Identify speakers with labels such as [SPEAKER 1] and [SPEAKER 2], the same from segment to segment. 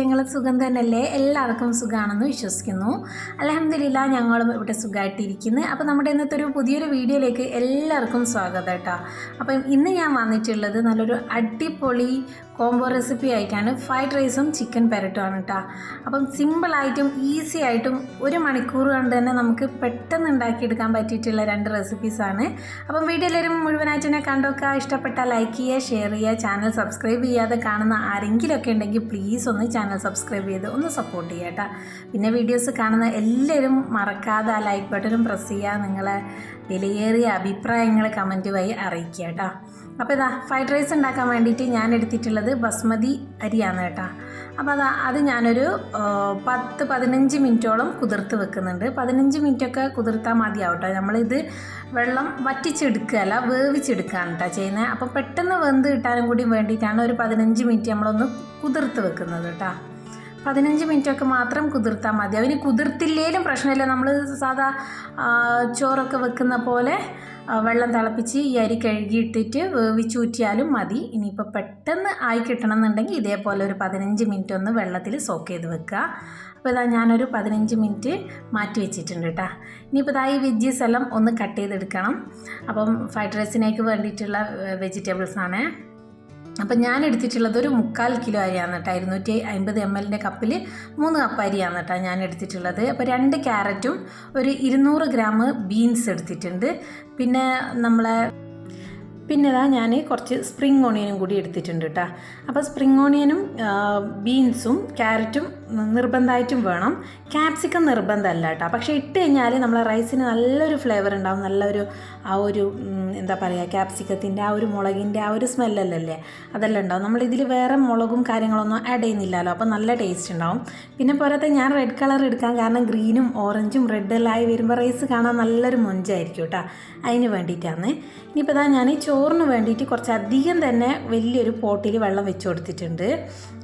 [SPEAKER 1] വിശേഷങ്ങൾ സുഖം തന്നെയല്ലേ? എല്ലാവർക്കും സുഖമാണെന്ന് വിശ്വസിക്കുന്നു. അലഹമില്ല ഞങ്ങളും ഇവിടെ സുഖമായിട്ടിരിക്കുന്നു അപ്പോൾ നമ്മുടെ ഇന്നത്തെ ഒരു പുതിയൊരു വീഡിയോയിലേക്ക് എല്ലാവർക്കും സ്വാഗതം കേട്ടോ. അപ്പം ഇന്ന് ഞാൻ വന്നിട്ടുള്ളത് നല്ലൊരു അടിപൊളി കോംബോ റെസിപ്പി ആയിട്ടാണ് ഫ്രൈഡ് റൈസും ചിക്കൻ പെരട്ടുമാണ് കേട്ടോ അപ്പം സിമ്പിളായിട്ടും ഈസി ആയിട്ടും ഒരു മണിക്കൂർ കൊണ്ട് തന്നെ നമുക്ക് പെട്ടെന്ന് ഉണ്ടാക്കിയെടുക്കാൻ പറ്റിയിട്ടുള്ള രണ്ട് റെസിപ്പീസാണ് അപ്പം വീഡിയോ എല്ലാവരും മുഴുവനായിട്ട് തന്നെ കണ്ടോക്കുക ഇഷ്ടപ്പെട്ടാൽ ലൈക്ക് ചെയ്യുക ഷെയർ ചെയ്യുക ചാനൽ സബ്സ്ക്രൈബ് ചെയ്യാതെ കാണുന്ന ആരെങ്കിലുമൊക്കെ ഉണ്ടെങ്കിൽ പ്ലീസ് ഒന്ന് ചാനൽ സബ്സ്ക്രൈബ് ചെയ്ത് ഒന്ന് സപ്പോർട്ട് ചെയ്യുക കേട്ടോ പിന്നെ വീഡിയോസ് കാണുന്ന എല്ലാവരും മറക്കാതെ ലൈക്ക് ബട്ടണും പ്രസ് ചെയ്യുക. നിങ്ങളെ വിലയേറിയ അഭിപ്രായങ്ങൾ കമന്റ് വഴി അറിയിക്കുക കേട്ടോ അപ്പോൾ ഇതാ ഫ്രൈഡ് റൈസ് ഉണ്ടാക്കാൻ വേണ്ടിയിട്ട് ഞാൻ എടുത്തിട്ടുള്ളത് ബസ്മതി അരിയാണ് കേട്ടോ. അപ്പോൾ അതാ അത് ഞാനൊരു പത്ത് പതിനഞ്ച് മിനിറ്റോളം കുതിർത്ത് വെക്കുന്നുണ്ട്. പതിനഞ്ച് മിനിറ്റൊക്കെ കുതിർത്താൽ മതിയാവും കേട്ടോ. നമ്മളിത് വെള്ളം വറ്റിച്ചെടുക്കുകയല്ല വേവിച്ചെടുക്കുകയാണ് കേട്ടോ ചെയ്യുന്നത്. അപ്പോൾ പെട്ടെന്ന് വെന്ത് കിട്ടാനും കൂടി വേണ്ടിയിട്ടാണ് ഒരു പതിനഞ്ച് മിനിറ്റ് നമ്മളൊന്ന് കുതിർത്ത് വെക്കുന്നത് കേട്ടോ. പതിനഞ്ച് മിനിറ്റൊക്കെ മാത്രം കുതിർത്താൽ മതി. അവന് കുതിർത്തില്ലേലും പ്രശ്നമില്ല. നമ്മൾ സാധാ ചോറൊക്കെ വെക്കുന്ന പോലെ വെള്ളം തിളപ്പിച്ച് ഈ അരി കഴുകിയിട്ടിട്ട് വേവിച്ചൂറ്റിയാലും മതി. ഇനിയിപ്പോൾ പെട്ടെന്ന് ആയി കിട്ടണം എന്നുണ്ടെങ്കിൽ ഇതേപോലെ ഒരു പതിനഞ്ച് മിനിറ്റ് ഒന്ന് വെള്ളത്തിൽ സോക്ക് ചെയ്ത് വെക്കുക. അപ്പോൾ ഇതാ ഞാനൊരു പതിനഞ്ച് മിനിറ്റ് മാറ്റി വെച്ചിട്ടുണ്ട് കേട്ടോ. ഇനിയിപ്പോൾ ഇതാ ഈ വെജീസ് എല്ലാം ഒന്ന് കട്ട് ചെയ്തെടുക്കണം. അപ്പം ഫ്രൈഡ് റൈസിനേക്ക് വേണ്ടിയിട്ടുള്ള വെജിറ്റബിൾസ് ആണ് അപ്പം ഞാൻ എടുത്തിട്ടുള്ളത് ഒരു മുക്കാൽ കിലോ അരിയാണ് കേട്ടോ. ഇരുന്നൂറ്റി അമ്പത് എം എല്ലിന്റെ കപ്പിൽ മൂന്ന് കപ്പ് അരിയാണ് കേട്ടോ ഞാൻ എടുത്തിട്ടുള്ളത്. അപ്പോൾ രണ്ട് ക്യാരറ്റും ഒരു ഇരുന്നൂറ് ഗ്രാം ബീൻസ് എടുത്തിട്ടുണ്ട്. പിന്നെ നമ്മളെ പിന്നെ ഇതാ ഞാൻ കുറച്ച് സ്പ്രിങ് ഓണിയനും കൂടി എടുത്തിട്ടുണ്ട് കേട്ടോ അപ്പോൾ സ്പ്രിങ് ഓണിയനും ബീൻസും ക്യാരറ്റും നിർബന്ധമായിട്ടും വേണം. ക്യാപ്സിക്കം നിർബന്ധമല്ല കേട്ടോ പക്ഷേ ഇട്ട് കഴിഞ്ഞാൽ നമ്മളെ റൈസിന് നല്ലൊരു ഫ്ലേവർ ഉണ്ടാവും. നല്ലൊരു ആ ഒരു എന്താ പറയുക ക്യാപ്സിക്കത്തിന്റെ ആ ഒരു മുളകിന്റെ ആ ഒരു സ്മെല്ലല്ലേ അതെല്ലാം ഉണ്ടാവും. നമ്മൾ ഇതിൽ വേറെ മുളകും കാര്യങ്ങളൊന്നും ആഡ് ചെയ്യുന്നില്ലല്ലോ. അപ്പോൾ നല്ല ടേസ്റ്റ് ഉണ്ടാവും. പിന്നെ പോരാത്ത ഞാൻ റെഡ് കളർ എടുക്കാൻ കാരണം ഗ്രീനും ഓറഞ്ചും റെഡ് എല്ലാം ആയി വരുമ്പോൾ റൈസ് കാണാൻ നല്ലൊരു മൊഞ്ചായിരിക്കും കേട്ടോ അതിന് വേണ്ടിയിട്ടാണ് ഇനിയിപ്പോൾ ഇതാ ഞാൻ ചോറിന് വേണ്ടിയിട്ട് കുറച്ചധികം തന്നെ വലിയൊരു പോട്ടിൽ വെള്ളം വെച്ച് കൊടുത്തിട്ടുണ്ട്.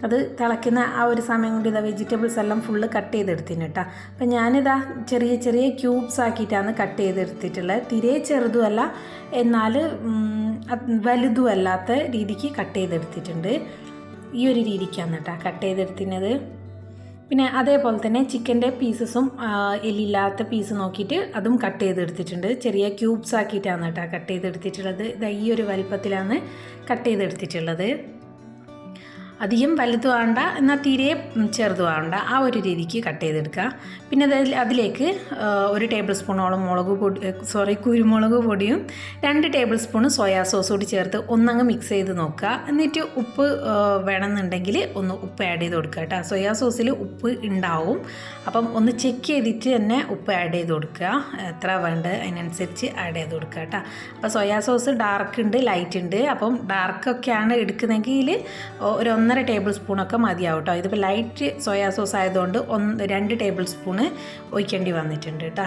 [SPEAKER 1] അത് തിളയ്ക്കുന്ന ആ ഒരു സമയം കൊണ്ട് ഇതാ വെജിറ്റബിൾസ് എല്ലാം ഫുള്ള് കട്ട് ചെയ്തെടുത്തിന് കേട്ടോ. അപ്പം ഞാനിതാ ചെറിയ ചെറിയ ക്യൂബ്സ് ആക്കിയിട്ടാണ് കട്ട് ചെയ്തെടുത്തിട്ടുള്ളത്. തിരെ ചെറുതുമല്ല എന്നാൽ ഉം, അത് വലുതും അല്ലാത്ത രീതിക്ക് കട്ട് ചെയ്തെടുത്തിട്ടുണ്ട്. ഈ ഒരു രീതിക്കാണ് കേട്ടോ കട്ട് ചെയ്തെടുത്തിനത് പിന്നെ അതേപോലെ തന്നെ ചിക്കന്റെ പീസസും എല്ലില്ലാത്ത പീസ് നോക്കിയിട്ട് അതും കട്ട് ചെയ്തെടുത്തിട്ടുണ്ട്. ചെറിയ ക്യൂബ്സ് ആക്കിയിട്ടാണ് കേട്ടോ കട്ട് ചെയ്തെടുത്തിട്ടുള്ളത്. ഇതാ ഈ ഒരു വലിപ്പത്തിലാണ് കട്ട് ചെയ്തെടുത്തിട്ടുള്ളത്. അധികം വലുത് വേണ്ട എന്നാൽ തീരെ ചെറുത് വേണ്ട. ആ ഒരു രീതിക്ക് കട്ട് ചെയ്തെടുക്കുക. പിന്നെ അതിൽ അതിലേക്ക് ഒരു ടേബിൾ സ്പൂണോളം മുളക് പൊടി സോറി കുരുമുളക് പൊടിയും രണ്ട് ടേബിൾ സ്പൂൺ സോയാ സോസ് കൂടി ചേർത്ത് ഒന്നങ്ങ് മിക്സ് ചെയ്ത് നോക്കുക. എന്നിട്ട് ഉപ്പ് വേണമെന്നുണ്ടെങ്കിൽ ഒന്ന് ഉപ്പ് ആഡ് ചെയ്ത് കൊടുക്കുക കേട്ടോ. സോയാ സോസിൽ ഉപ്പ് ഉണ്ടാവും. അപ്പം ഒന്ന് ചെക്ക് ചെയ്തിട്ട് തന്നെ ഉപ്പ് ആഡ് ചെയ്ത് കൊടുക്കുക. എത്ര വേണ്ടത് അതിനനുസരിച്ച് ആഡ് ചെയ്ത് കൊടുക്കുക കേട്ടോ. അപ്പോൾ സോയാ സോസ് ഡാർക്ക് ഉണ്ട് ലൈറ്റ് ഉണ്ട്. അപ്പം ഡാർക്കൊക്കെയാണ് എടുക്കുന്നതെങ്കിൽ ഒരു ഒന്നര ടേബിൾ സ്പൂണൊക്കെ മതിയാവും കേട്ടോ ഇതിപ്പോൾ ലൈറ്റ് സോയാ സോസ് ആയതുകൊണ്ട് ഒന്ന് രണ്ട് ടേബിൾ സ്പൂണ് ഒഴിക്കേണ്ടി വന്നിട്ടുണ്ട് കേട്ടോ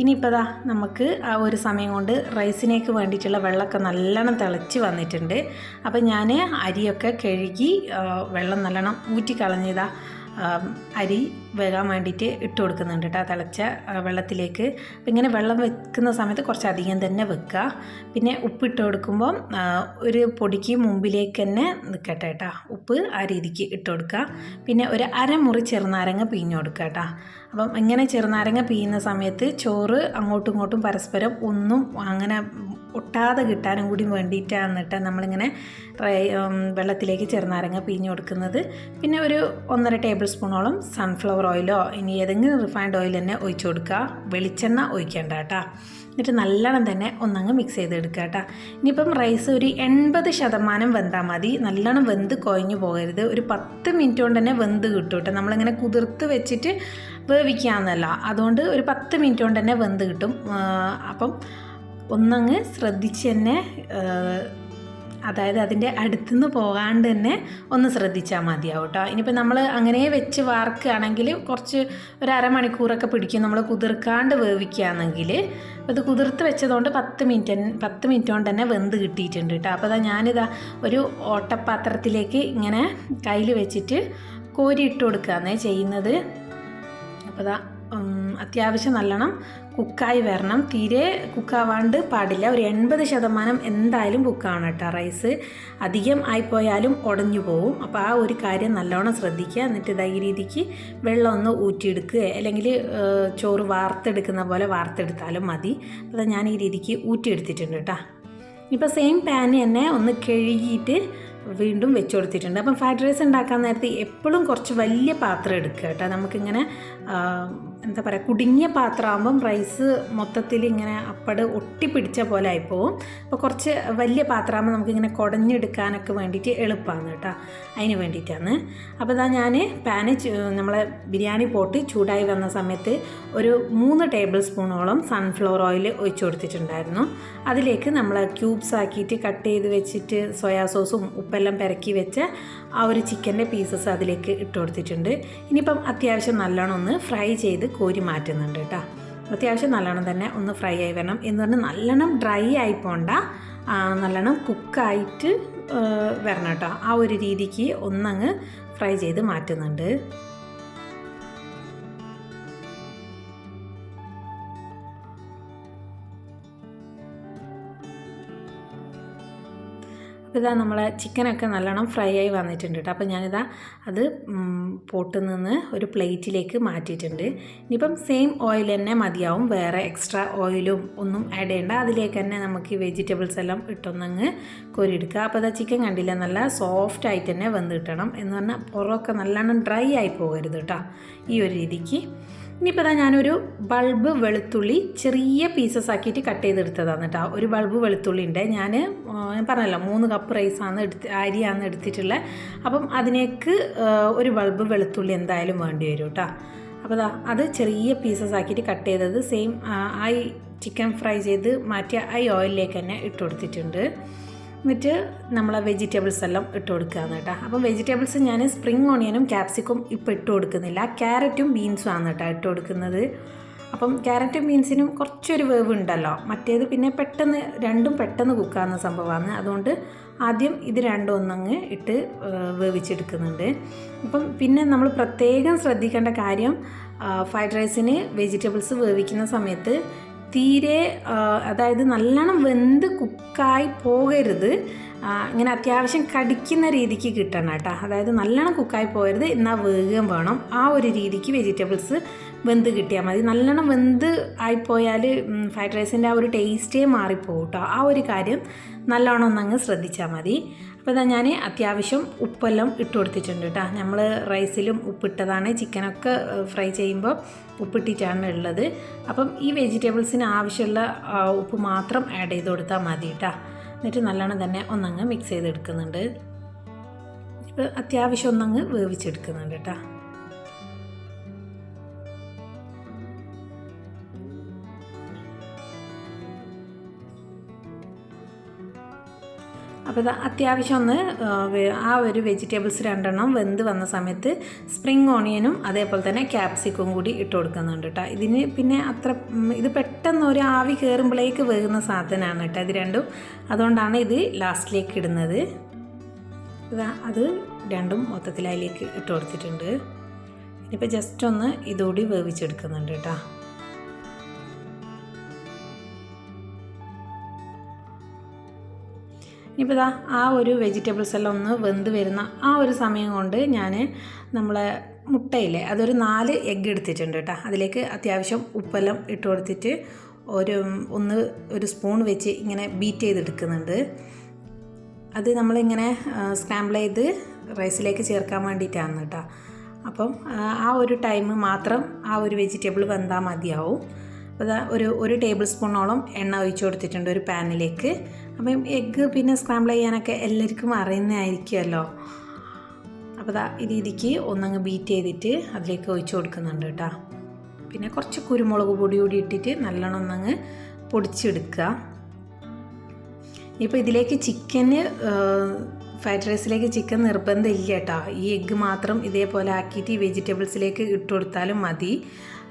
[SPEAKER 1] ഇനിയിപ്പോൾ ദാ നമുക്ക് ആ ഒരു സമയം കൊണ്ട് റൈസിനേക്ക് വേണ്ടിയിട്ടുള്ള വെള്ളമൊക്കെ നല്ലോണം തിളച്ച് വന്നിട്ടുണ്ട്. അപ്പോൾ ഞാൻ അരിയൊക്കെ കഴുകി വെള്ളം നല്ലോണം ഊറ്റി അരി വേകാൻ വേണ്ടിയിട്ട് ഇട്ട് കൊടുക്കുന്നുണ്ട് കേട്ടോ തിളച്ച വെള്ളത്തിലേക്ക്. അപ്പം ഇങ്ങനെ വെള്ളം വെക്കുന്ന സമയത്ത് കുറച്ച് അധികം തന്നെ വെക്കുക. പിന്നെ ഉപ്പിട്ട് കൊടുക്കുമ്പോൾ ആ, ഒരു പൊടിക്ക് മുമ്പിലേക്ക് തന്നെ നിൽക്കട്ടെ കേട്ടോ. ഉപ്പ് ആ രീതിക്ക് ഇട്ട് കൊടുക്കുക. പിന്നെ ഒരു അരമുറി ചെറുനാരങ്ങ പിഴിഞ്ഞ് കൊടുക്കുക കേട്ടോ. അപ്പം ഇങ്ങനെ ചെറുനാരങ്ങ പിഴിയുന്ന സമയത്ത് ചോറ് അങ്ങോട്ടും ഇങ്ങോട്ടും പരസ്പരം ഒന്നും അങ്ങനെ ഒട്ടാതെ കിട്ടാനും കൂടി വേണ്ടിയിട്ടാണ് കേട്ടോ നമ്മളിങ്ങനെ റൈ- വെള്ളത്തിലേക്ക് ചെറുനാരങ്ങ പിഴിഞ്ഞ് കൊടുക്കുന്നത്. പിന്നെ ഒരു ഒന്നര ടേബിൾ സ്പൂണോളം സൺഫ്ലവർ ഓയിലോ ഇനി ഏതെങ്കിലും റിഫൈൻഡ് ഓയിൽ തന്നെ ഒഴിച്ചു കൊടുക്കുക. വെളിച്ചെണ്ണ ഒഴിക്കേണ്ട കേട്ടോ. എന്നിട്ട് നല്ലോണം തന്നെ ഒന്നങ്ങ് മിക്സ് ചെയ്തെടുക്കുക കേട്ടോ. ഇനിയിപ്പം റൈസ് ഒരു എൺപത് ശതമാനം വെന്താൽ മതി. നല്ലോണം വെന്ത് കുഴഞ്ഞു പോകരുത്. ഒരു പത്ത് മിനിറ്റ് കൊണ്ട് തന്നെ വെന്ത് കിട്ടും കേട്ടോ. നമ്മളിങ്ങനെ കുതിർത്ത് വെച്ചിട്ട് വേവിക്കാമെന്നല്ല അതുകൊണ്ട് ഒരു പത്ത് മിനിറ്റ് കൊണ്ട് തന്നെ വെന്ത് കിട്ടും. അപ്പം ഒന്നങ്ങ് ശ്രദ്ധിച്ച് തന്നെ അതായത് അതിന്റെ അടുത്തുനിന്ന് പോകാണ്ട് തന്നെ ഒന്ന് ശ്രദ്ധിച്ചാൽ മതിയാവും കേട്ടോ. ഇനിയിപ്പോൾ നമ്മൾ അങ്ങനെ വെച്ച് വാർക്കുകയാണെങ്കിൽ കുറച്ച് ഒരു അരമണിക്കൂറൊക്കെ പിടിക്കും നമ്മൾ കുതിർക്കാണ്ട് വേവിക്കുകയാണെങ്കിൽ. അത് കുതിർത്ത് വെച്ചതുകൊണ്ട് പത്ത് മിനിറ്റ് പത്ത് മിനിറ്റ് കൊണ്ട് തന്നെ വെന്ത് കിട്ടിയിട്ടുണ്ട് കേട്ടോ. അപ്പോൾ അതാ ഞാനിതാ ഒരു ഓട്ടപാത്രത്തിലേക്ക് ഇങ്ങനെ കയ്യിൽ വെച്ചിട്ട് കോരി ഇട്ട് ചെയ്യുന്നത്. അപ്പോൾ അതാ അത്യാവശ്യം നല്ലോണം കുക്കായി വരണം. തീരെ കുക്കാവാണ്ട് പാടില്ല. ഒരു എൺപത് ശതമാനം എന്തായാലും കുക്കാണ് കേട്ടോ റൈസ്. അധികം ആയിപ്പോയാലും ഉടഞ്ഞു പോവും. അപ്പോൾ ആ ഒരു കാര്യം നല്ലോണം ശ്രദ്ധിക്കുക. എന്നിട്ട് ഇതാ ഈ രീതിക്ക് വെള്ളം ഒന്ന് ഊറ്റിയെടുക്കുക. അല്ലെങ്കിൽ ചോറ് വാർത്തെടുക്കുന്ന പോലെ വാർത്തെടുത്താലും മതി. അപ്പോൾ ഞാൻ ഈ രീതിക്ക് ഊറ്റിയെടുത്തിട്ടുണ്ട് കേട്ടോ. ഇപ്പോൾ സെയിം പാൻ തന്നെ ഒന്ന് കഴുകിയിട്ട് വീണ്ടും വെച്ച് കൊടുത്തിട്ടുണ്ട് അപ്പം ഫ്രൈഡ് റൈസ് ഉണ്ടാക്കാൻ നേരത്തെ എപ്പോഴും കുറച്ച് വലിയ പാത്രം എടുക്കുക കേട്ടോ. നമുക്കിങ്ങനെ എന്താ പറയുക കുടുങ്ങിയ പാത്രമാകുമ്പം റൈസ് മൊത്തത്തിൽ ഇങ്ങനെ അപ്പട് ഒട്ടിപ്പിടിച്ച പോലെ ആയിപ്പോവും. അപ്പോൾ കുറച്ച് വലിയ പാത്രമാകുമ്പോൾ നമുക്കിങ്ങനെ കുടഞ്ഞെടുക്കാനൊക്കെ വേണ്ടിയിട്ട് എളുപ്പമാണ് കേട്ടോ. അതിന് വേണ്ടിയിട്ടാണ്. അപ്പോൾ ഇതാ ഞാൻ പാന് നമ്മളെ ബിരിയാണി പോട്ട് ചൂടായി വന്ന സമയത്ത് ഒരു മൂന്ന് ടേബിൾ സ്പൂണോളം സൺഫ്ലവർ ഓയിൽ ഒഴിച്ചു കൊടുത്തിട്ടുണ്ടായിരുന്നു. അതിലേക്ക് നമ്മൾ ക്യൂബ്സ് ആക്കിയിട്ട് കട്ട് ചെയ്ത് വെച്ചിട്ട് സോയാ സോസും ഉപ്പെല്ലാം പെരക്കി വെച്ച ആ ഒരു ചിക്കന്റെ പീസസ് അതിലേക്ക് ഇട്ട് കൊടുത്തിട്ടുണ്ട്. ഇനിയിപ്പം അത്യാവശ്യം നല്ലോണം ഒന്ന് ഫ്രൈ ചെയ്ത് കോരി മാറ്റുന്നുണ്ട് കേട്ടോ. അത്യാവശ്യം നല്ലോണം തന്നെ ഒന്ന് ഫ്രൈ ആയി വരണം എന്ന് പറഞ്ഞാൽ നല്ലോണം ഡ്രൈ ആയി പോണ്ട. നല്ലോണം കുക്കായിട്ട് വരണം കേട്ടോ. ആ ഒരു രീതിക്ക് ഒന്നങ്ങ് ഫ്രൈ ചെയ്ത് മാറ്റുന്നുണ്ട്. അപ്പോൾ ഇതാ നമ്മളെ ചിക്കനൊക്കെ നല്ലോണം ഫ്രൈ ആയി വന്നിട്ടുണ്ട് കേട്ടോ അപ്പോൾ ഞാനിതാ അത് പോട്ടിൽ നിന്ന് ഒരു പ്ലേറ്റിലേക്ക് മാറ്റിയിട്ടുണ്ട്. ഇനിയിപ്പം സെയിം ഓയിൽ തന്നെ മതിയാവും. വേറെ എക്സ്ട്രാ ഓയിലും ഒന്നും ആഡ് ചെയ്യേണ്ട. അതിലേക്ക് തന്നെ നമുക്ക് ഈ വെജിറ്റബിൾസ് എല്ലാം ഇട്ടൊന്നങ്ങ് കോരിയെടുക്കുക. അപ്പോൾ അതാ ചിക്കൻ കണ്ടില്ല നല്ല സോഫ്റ്റ് ആയിട്ട് തന്നെ വെന്ത് കിട്ടണം എന്ന് പറഞ്ഞാൽ പുറമൊക്കെ നല്ലോണം ഡ്രൈ ആയി പോകരുത് കേട്ടോ ഈ ഒരു രീതിക്ക്. ഇനിയിപ്പോൾ ഇതാ ഞാനൊരു ബൾബ് വെളുത്തുള്ളി ചെറിയ പീസസ് ആക്കിയിട്ട് കട്ട് ചെയ്തെടുത്തതാണ് കേട്ടോ. ഒരു ബൾബ് വെളുത്തുള്ളി ഉണ്ട്. ഞാൻ ഞാൻ പറഞ്ഞല്ലോ മൂന്ന് കപ്പ് റൈസാണ് എടുത്ത് അരിയാണ് എടുത്തിട്ടുള്ളത് അപ്പം അതിനേക്ക് ഒരു ബൾബ് വെളുത്തുള്ളി എന്തായാലും വേണ്ടി വരും കേട്ടോ. അപ്പോൾ അത് ചെറിയ പീസസ് ആക്കിയിട്ട് കട്ട് ചെയ്തത് സെയിം ആ ചിക്കൻ ഫ്രൈ ചെയ്ത് മാറ്റിയ ആ ഓയിലിലേക്ക് തന്നെ ഇട്ട് കൊടുത്തിട്ടുണ്ട്. എന്നിട്ട് നമ്മൾ വെജിറ്റബിൾസ് എല്ലാം ഇട്ട് കൊടുക്കുകയാണ് കേട്ടോ. അപ്പോൾ വെജിറ്റബിൾസ് ഞാൻ സ്പ്രിങ് ഓണിയനും ക്യാപ്സിക്കും ഇപ്പോൾ ഇട്ട് കൊടുക്കുന്നില്ല. ക്യാരറ്റും ബീൻസും ആണ് കേട്ടോ ഇട്ട് കൊടുക്കുന്നത്. അപ്പം ക്യാരറ്റും ബീൻസിനും കുറച്ചൊരു വേവ് ഉണ്ടല്ലോ. മറ്റേത് പിന്നെ പെട്ടെന്ന് രണ്ടും പെട്ടെന്ന് കുക്കാവുന്ന സംഭവമാണ്. അതുകൊണ്ട് ആദ്യം ഇത് രണ്ടും ഒന്നങ്ങ് ഇട്ട് വേവിച്ചെടുക്കുന്നുണ്ട്. അപ്പം പിന്നെ നമ്മൾ പ്രത്യേകം ശ്രദ്ധിക്കേണ്ട കാര്യം ഫ്രൈഡ് റൈസിന് വെജിറ്റബിൾസ് വേവിക്കുന്ന സമയത്ത് തീരെ അതായത് നല്ലോണം വെന്ത് കുക്കായി പോകരുത്. ഇങ്ങനെ അത്യാവശ്യം കടിക്കുന്ന രീതിക്ക് കിട്ടണം കേട്ടോ. അതായത് നല്ലോണം കുക്കായി പോകരുത്. എന്നാൽ വേഗം വേണം. ആ ഒരു രീതിക്ക് വെജിറ്റബിൾസ് വെന്ത് കിട്ടിയാൽ മതി. നല്ലോണം വെന്ത് ആയിപ്പോയാൽ ഫ്രൈഡ് റൈസിന്റെ ആ ഒരു ടേസ്റ്റേ മാറിപ്പോകും കേട്ടോ. ആ ഒരു കാര്യം നല്ലോണം ഒന്നങ്ങ് ശ്രദ്ധിച്ചാൽ മതി. അപ്പോൾ ഇതാ ഞാൻ അത്യാവശ്യം ഉപ്പെല്ലാം ഇട്ട് കൊടുത്തിട്ടുണ്ട് കേട്ടോ. നമ്മൾ റൈസിലും ഉപ്പിട്ടതാണ്. ചിക്കനൊക്കെ ഫ്രൈ ചെയ്യുമ്പോൾ ഉപ്പിട്ടിട്ടാണ് ഉള്ളത്. അപ്പം ഈ വെജിറ്റബിൾസിന് ആവശ്യമുള്ള ഉപ്പ് മാത്രം ആഡ് ചെയ്ത് കൊടുത്താൽ മതി കേട്ടോ. എന്നിട്ട് നല്ലോണം തന്നെ ഒന്നങ്ങ് മിക്സ് ചെയ്തെടുക്കുന്നുണ്ട്. ഇപ്പോൾ അത്യാവശ്യം ഒന്നങ്ങ് വേവിച്ചെടുക്കുന്നുണ്ട് കേട്ടോ. അപ്പോൾ ഇത് അത്യാവശ്യം ഒന്ന് ആ, ഒരു വെജിറ്റബിൾസ് രണ്ടെണ്ണം വെന്ത് വന്ന സമയത്ത് സ്പ്രിങ് ഓണിയനും അതേപോലെ തന്നെ ക്യാപ്സിക്കും കൂടി ഇട്ട് കൊടുക്കുന്നുണ്ട് കേട്ടോ. ഇതിന് പിന്നെ അത്ര ഇത് പെട്ടെന്ന് ഒരു ആവി കയറുമ്പോഴേക്ക് വേകുന്ന സാധനമാണ് കേട്ടോ ഇത് രണ്ടും. അതുകൊണ്ടാണ് ഇത് ലാസ്റ്റിലേക്ക് ഇടുന്നത്. അത് രണ്ടും മൊത്തത്തിൽ അതിലേക്ക് ഇട്ട് കൊടുത്തിട്ടുണ്ട്. ഇനിയിപ്പോൾ ജസ്റ്റ് ഒന്ന് ഇതുകൂടി വേവിച്ചെടുക്കുന്നുണ്ട് കേട്ടോ. ഇനിയിപ്പോൾ ഇതാ ആ ഒരു വെജിറ്റബിൾസ് എല്ലാം ഒന്ന് വെന്ത് വരുന്ന ആ ഒരു സമയം കൊണ്ട് ഞാൻ നമ്മളെ മുട്ടയില്ലേ അതൊരു നാല് എഗ്ഗ് എടുത്തിട്ടുണ്ട് കേട്ടോ. അതിലേക്ക് അത്യാവശ്യം ഉപ്പെല്ലാം ഇട്ട് കൊടുത്തിട്ട് ഒരു ഒന്ന് ഒരു സ്പൂൺ വെച്ച് ഇങ്ങനെ ബീറ്റ് ചെയ്തെടുക്കുന്നുണ്ട്. അത് നമ്മളിങ്ങനെ സ്ക്രാമ്പിൾ ചെയ്ത് റൈസിലേക്ക് ചേർക്കാൻ വേണ്ടിയിട്ടാണ് കേട്ടോ. അപ്പം ആ ഒരു ടൈം മാത്രം ആ ഒരു വെജിറ്റബിൾ വെന്താൽ മതിയാവും. അപ്പോൾ ഒരു ഒരു ടേബിൾ സ്പൂണോളം എണ്ണ ഒഴിച്ചു കൊടുത്തിട്ടുണ്ട് ഒരു പാനിലേക്ക് അപ്പം എഗ്ഗ് പിന്നെ സ്ക്രാമ്പിൾ ചെയ്യാനൊക്കെ എല്ലാവർക്കും അറിയുന്നതായിരിക്കുമല്ലോ. അപ്പോൾ ദാ ഈ രീതിക്ക് ഒന്നങ്ങ് ബീറ്റ് ചെയ്തിട്ട് അതിലേക്ക് ഒഴിച്ചു കൊടുക്കുന്നുണ്ട് കേട്ടോ. പിന്നെ കുറച്ച് കുരുമുളക് പൊടി കൂടി ഇട്ടിട്ട് നല്ലോണം ഒന്നങ്ങ് പൊടിച്ചെടുക്കുക. ഇപ്പോൾ ഇതിലേക്ക് ചിക്കന് ഫ്രൈഡ് റൈസിലേക്ക് ചിക്കൻ നിർബന്ധമില്ല കേട്ടോ. ഈ എഗ്ഗ് മാത്രം ഇതേപോലെ ആക്കിയിട്ട് ഈ വെജിറ്റബിൾസിലേക്ക് ഇട്ട് കൊടുത്താലും മതി.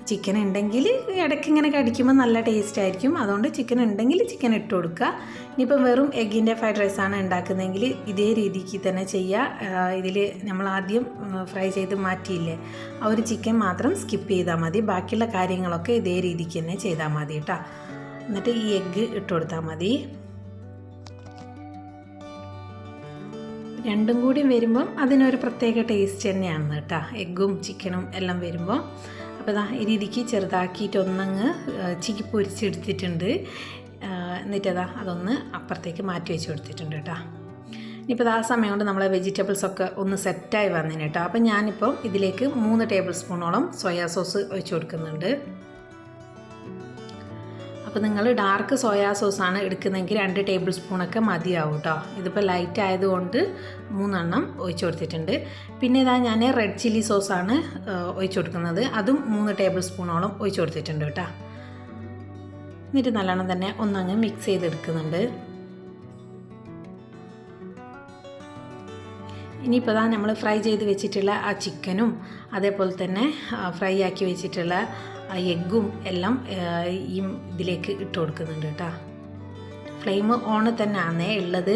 [SPEAKER 1] ചിക്കൻ ഉണ്ടെങ്കിൽ ഇടയ്ക്ക് ഇങ്ങനെ കടിക്കുമ്പോൾ നല്ല ടേസ്റ്റ് ആയിരിക്കും. അതുകൊണ്ട് ചിക്കൻ ഉണ്ടെങ്കിൽ ചിക്കൻ ഇട്ട് കൊടുക്കുക. ഇനിയിപ്പം വെറും എഗ്ഗിന്റെ ഫ്രൈഡ് റൈസാണ് ഉണ്ടാക്കുന്നതെങ്കിൽ ഇതേ രീതിക്ക് തന്നെ ചെയ്യുക. ഇതിൽ നമ്മൾ ആദ്യം ഫ്രൈ ചെയ്ത് മാറ്റിയില്ലേ ആ ഒരു ചിക്കൻ മാത്രം സ്കിപ്പ് ചെയ്താൽ മതി. ബാക്കിയുള്ള കാര്യങ്ങളൊക്കെ ഇതേ രീതിക്ക് തന്നെ ചെയ്താൽ മതി കേട്ടോ. എന്നിട്ട് ഈ എഗ്ഗ് ഇട്ട് കൊടുത്താൽ മതി. രണ്ടും കൂടി വരുമ്പം അതിനൊരു പ്രത്യേക ടേസ്റ്റ് തന്നെയാണ് കേട്ടോ. എഗ്ഗും ചിക്കനും എല്ലാം വരുമ്പോൾ അപ്പോൾ ഇതാ ഈ രീതിക്ക് ചെറുതാക്കിയിട്ട് ഒന്നങ്ങ് ചിക്കി പൊരിച്ചെടുത്തിട്ടുണ്ട്. എന്നിട്ടതാ അതൊന്ന് അപ്പുറത്തേക്ക് മാറ്റി വെച്ച് കൊടുത്തിട്ടുണ്ട് കേട്ടോ. ഇനിയിപ്പോൾ ആ സമയം കൊണ്ട് നമ്മളെ വെജിറ്റബിൾസ് ഒക്കെ ഒന്ന് സെറ്റായി വന്നിന് കേട്ടോ. അപ്പം ഞാനിപ്പോൾ ഇതിലേക്ക് മൂന്ന് ടേബിൾ സ്പൂണോളം സോയാ സോസ് ഒഴിച്ച് കൊടുക്കുന്നുണ്ട്. അപ്പോൾ നിങ്ങൾ ഡാർക്ക് സോയാ സോസാണ് എടുക്കുന്നതെങ്കിൽ രണ്ട് ടേബിൾ സ്പൂണൊക്കെ മതിയാവും കേട്ടോ ഇതിപ്പോൾ ലൈറ്റ് ആയതുകൊണ്ട് മൂന്നെണ്ണം ഒഴിച്ചു കൊടുത്തിട്ടുണ്ട്. പിന്നെ ഇതാ ഞാൻ റെഡ് ചില്ലി സോസാണ് ഒഴിച്ചു കൊടുക്കുന്നത്. അതും മൂന്ന് ടേബിൾ സ്പൂണോളം ഒഴിച്ചു കൊടുത്തിട്ടുണ്ട് കേട്ടോ എന്നിട്ട് നല്ലോണം തന്നെ ഒന്നങ്ങ് മിക്സ് ചെയ്തെടുക്കുന്നുണ്ട്. ഇനിയിപ്പോൾ ഇതാ നമ്മൾ ഫ്രൈ ചെയ്ത് വെച്ചിട്ടുള്ള ആ ചിക്കനും അതേപോലെ തന്നെ ഫ്രൈ ആക്കി വെച്ചിട്ടുള്ള ആ എഗ്ഗും എല്ലാം ഈ ഇതിലേക്ക് ഇട്ട് കൊടുക്കുന്നുണ്ട് കേട്ടോ. ഫ്ലെയിം ഓൺ തന്നെയാണേ ഉള്ളത്.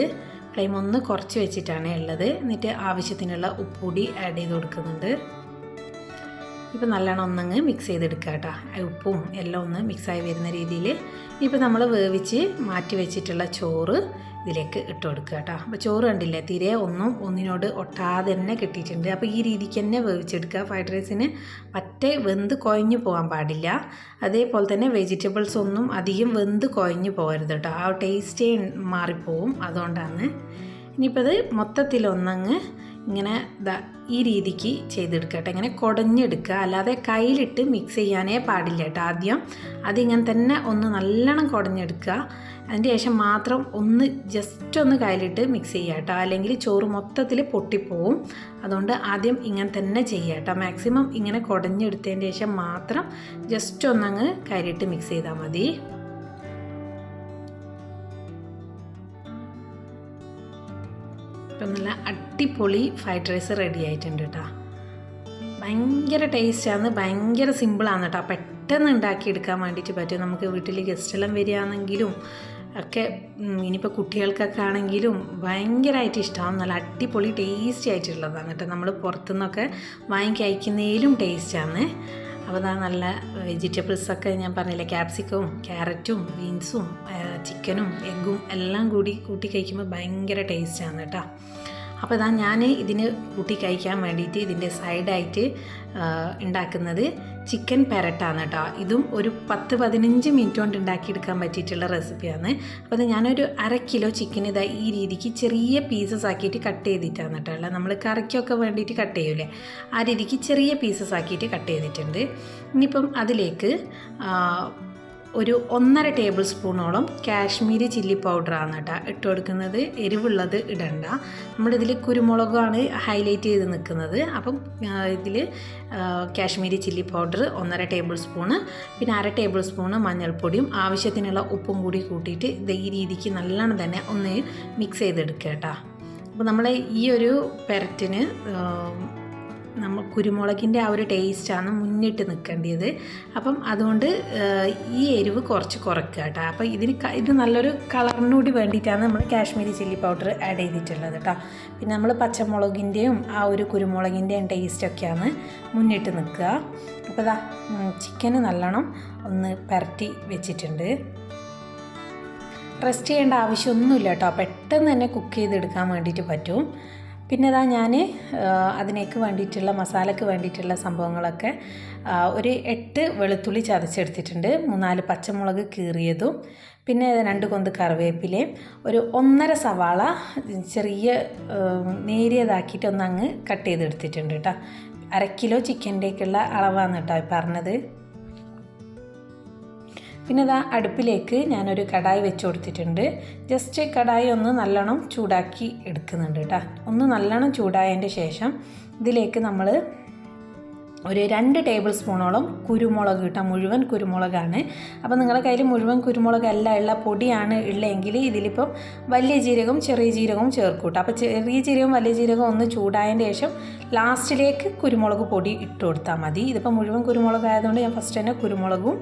[SPEAKER 1] ഫ്ലെയിം ഒന്ന് കുറച്ച് വെച്ചിട്ടാണ് ഉള്ളത്. എന്നിട്ട് ആവശ്യത്തിനുള്ള ഉപ്പുപൊടി ആഡ് ചെയ്ത് കൊടുക്കുന്നുണ്ട്. ഇപ്പോൾ നല്ലോണം ഒന്നങ്ങ് മിക്സ് ചെയ്തെടുക്കുക കേട്ടോ. ഉപ്പും എല്ലാം ഒന്ന് മിക്സായി വരുന്ന രീതിയിൽ ഇപ്പോൾ നമ്മൾ വേവിച്ച് മാറ്റി വെച്ചിട്ടുള്ള ചോറ് ഇതിലേക്ക് ഇട്ട് കൊടുക്കുക കേട്ടോ. അപ്പോൾ ചോറ് കണ്ടില്ലേ തീരെ ഒന്നും ഒന്നിനോട് ഒട്ടാതെ തന്നെ കിട്ടിയിട്ടുണ്ട്. അപ്പോൾ ഈ രീതിക്ക് തന്നെ വേവിച്ചെടുക്കുക. ഫ്രൈഡ് റൈസിന് പറ്റേ വെന്ത് കുഴഞ്ഞു പോകാൻ പാടില്ല. അതേപോലെ തന്നെ വെജിറ്റബിൾസ് ഒന്നും അധികം വെന്ത് കുഴഞ്ഞു പോകരുത് കേട്ടോ. ആ ടേസ്റ്റേ മാറിപ്പോവും അതുകൊണ്ടാണ്. ഇനിയിപ്പോൾ അത് മൊത്തത്തിലൊന്നങ്ങ് ഇങ്ങനെ ഈ രീതിക്ക് ചെയ്തെടുക്കട്ടെ ഇങ്ങനെ കുടഞ്ഞെടുക്കുക. അല്ലാതെ കയ്യിലിട്ട് മിക്സ് ചെയ്യാനേ പാടില്ല കേട്ടോ ആദ്യം. അതിങ്ങനെ തന്നെ ഒന്ന് നല്ലോണം കുടഞ്ഞെടുക്കുക. അതിന്റെ ശേഷം മാത്രം ഒന്ന് ജസ്റ്റ് ഒന്ന് കയ്യിലിട്ട് മിക്സ് ചെയ്യുക കേട്ടോ. അല്ലെങ്കിൽ ചോറ് മൊത്തത്തിൽ പൊട്ടിപ്പോവും. അതുകൊണ്ട് ആദ്യം ഇങ്ങനെ തന്നെ ചെയ്യുക കേട്ടോ. മാക്സിമം ഇങ്ങനെ കുടഞ്ഞെടുത്തതിന്റെ ശേഷം മാത്രം ജസ്റ്റ് ഒന്നങ്ങ് കയ്യിലിട്ട് മിക്സ് ചെയ്താൽ മതി. ഇപ്പം നല്ല അടിപൊളി ഫ്രൈഡ് റൈസ് റെഡി ആയിട്ടുണ്ട് കേട്ടോ. ഭയങ്കര ടേസ്റ്റാണ് ഭയങ്കര സിമ്പിളാണ് കേട്ടോ. പെട്ടെന്ന് ഉണ്ടാക്കിയെടുക്കാൻ വേണ്ടിയിട്ട് പറ്റും. നമുക്ക് വീട്ടിൽ ഗസ്റ്റെല്ലാം വരികയാണെങ്കിലും ഒക്കെ ഇനിയിപ്പോൾ കുട്ടികൾക്കൊക്കെ ആണെങ്കിലും ഭയങ്കരമായിട്ട് ഇഷ്ടമാവും നല്ല അടിപൊളി ടേസ്റ്റി ആയിട്ടുള്ളതാണ് കേട്ടോ. നമ്മൾ പുറത്തുനിന്നൊക്കെ വാങ്ങി കഴിക്കുന്നതിലും ടേസ്റ്റാണ് അപ്പോൾ അതാ നല്ല വെജിറ്റബിൾസൊക്കെ ഞാൻ പറഞ്ഞില്ലേ ക്യാപ്സിക്കവും ക്യാരറ്റും ബീൻസും ചിക്കനും എഗ്ഗും എല്ലാം കൂടി കൂട്ടി കഴിക്കുമ്പോൾ ഭയങ്കര ടേസ്റ്റാണ് കേട്ടോ. അപ്പോൾ ഇതാ ഞാൻ ഇതിന് കൂട്ടി കഴിക്കാൻ വേണ്ടിയിട്ട് ഇതിന്റെ സൈഡായിട്ട് ഉണ്ടാക്കുന്നത് ചിക്കൻ പെരട്ടാണ് കേട്ടോ ഇതും ഒരു പത്ത് പതിനഞ്ച് മിനിറ്റ് കൊണ്ട് ഉണ്ടാക്കിയെടുക്കാൻ പറ്റിയിട്ടുള്ള റെസിപ്പിയാണ്. അപ്പോൾ അത് ഞാനൊരു അര കിലോ ചിക്കൻ ഇതാ ഈ രീതിക്ക് ചെറിയ പീസസ് ആക്കിയിട്ട് കട്ട് ചെയ്തിട്ടാണ് കേട്ടോ ഉള്ളത്. നമ്മൾ കറിക്കൊക്കെ വേണ്ടിയിട്ട് കട്ട് ചെയ്യൂലേ? ആ രീതിക്ക് ചെറിയ പീസസ് ആക്കിയിട്ട് കട്ട് ചെയ്തിട്ടുണ്ട്. ഇനിയിപ്പം അതിലേക്ക് ഒരു ഒന്നര ടേബിൾ സ്പൂണോളം കാശ്മീരി ചില്ലി പൗഡറാണ് കേട്ടോ ഇട്ട് കൊടുക്കുന്നത് എരിവുള്ളത് ഇടണ്ട. നമ്മളിതിൽ കുരുമുളകാണ് ഹൈലൈറ്റ് ചെയ്ത് നിൽക്കുന്നത്. അപ്പം ഇതിൽ കാശ്മീരി ചില്ലി പൗഡർ ഒന്നര ടേബിൾ സ്പൂണ് പിന്നെ അര ടേബിൾ സ്പൂണ് മഞ്ഞൾപ്പൊടിയും ആവശ്യത്തിനുള്ള ഉപ്പും കൂടി കൂട്ടിയിട്ട് ഇത് ഈ രീതിക്ക് നല്ലോണം തന്നെ ഒന്ന് മിക്സ് ചെയ്തെടുക്കുക കേട്ടോ. അപ്പോൾ നമ്മൾ ഈ ഒരു പെരറ്റിന് നമ്മൾ കുരുമുളകിന്റെ ആ ഒരു ടേസ്റ്റാണ് മുന്നിട്ട് നിൽക്കേണ്ടത്. അപ്പം അതുകൊണ്ട് ഈ എരിവ് കുറച്ച് കുറയ്ക്കുക കേട്ടോ. അപ്പോൾ ഇതിന് ഇത് നല്ലൊരു കളറിനൂടി വേണ്ടിയിട്ടാണ് നമ്മൾ കാശ്മീരി ചില്ലി പൗഡർ ആഡ് ചെയ്തിട്ടുള്ളത് കേട്ടോ. പിന്നെ നമ്മൾ പച്ചമുളകിന്റെയും ആ ഒരു കുരുമുളകിന്റെയും ടേസ്റ്റൊക്കെയാണ് മുന്നിട്ട് നിൽക്കുക. അപ്പോൾ ഇതാ ചിക്കന് നല്ലോണം ഒന്ന് പരട്ടി വെച്ചിട്ടുണ്ട്. റെസ്റ്റ് ചെയ്യേണ്ട ആവശ്യമൊന്നുമില്ല കേട്ടോ. പെട്ടെന്ന് തന്നെ കുക്ക് ചെയ്തെടുക്കാൻ വേണ്ടിയിട്ട് പറ്റും. പിന്നെ ഇതാ ഞാൻ അതിനേക്ക് വേണ്ടിയിട്ടുള്ള മസാലയ്ക്ക് വേണ്ടിയിട്ടുള്ള സംഭവങ്ങളൊക്കെ ഒരു എട്ട് വെളുത്തുള്ളി ചതച്ചെടുത്തിട്ടുണ്ട്. മൂന്നാൽ പച്ചമുളക് കീറിയതും പിന്നെ രണ്ട് കൊന്ത് കറിവേപ്പിലയും ഒരു ഒന്നര സവാള ചെറിയ നേരിയതാക്കിയിട്ട് ഒന്ന് അങ്ങ് കട്ട് ചെയ്തെടുത്തിട്ടുണ്ട് കേട്ടോ അര കിലോ ചിക്കന്റേക്കുള്ള അളവാണ് കേട്ടോ പറഞ്ഞത്. പിന്നെ ഇതാ അടുപ്പിലേക്ക് ഞാനൊരു കടായി വെച്ച് കൊടുത്തിട്ടുണ്ട്. ജസ്റ്റ് കടായി ഒന്ന് നല്ലോണം ചൂടാക്കി എടുക്കുന്നുണ്ട് കേട്ടോ. ഒന്ന് നല്ലോണം ചൂടായതിന്റെ ശേഷം ഇതിലേക്ക് നമ്മൾ ഒരു രണ്ട് ടേബിൾ സ്പൂണോളം കുരുമുളക് കിട്ടാം മുഴുവൻ കുരുമുളകാണ്. അപ്പോൾ നിങ്ങളുടെ കയ്യിൽ മുഴുവൻ കുരുമുളകല്ല ഉള്ള പൊടിയാണ് ഉള്ളതെങ്കിൽ ഇതിലിപ്പം വലിയ ജീരകവും ചെറിയ ജീരകവും ചേർക്കും കേട്ടോ. അപ്പോൾ ചെറിയ ജീരകവും വലിയ ജീരകവും ഒന്ന് ചൂടായതിന്റെ ശേഷം ലാസ്റ്റിലേക്ക് കുരുമുളക് പൊടി ഇട്ട് കൊടുത്താൽ മതി. ഇതിപ്പോൾ മുഴുവൻ കുരുമുളകായതുകൊണ്ട് ഞാൻ ഫസ്റ്റ് തന്നെ കുരുമുളകും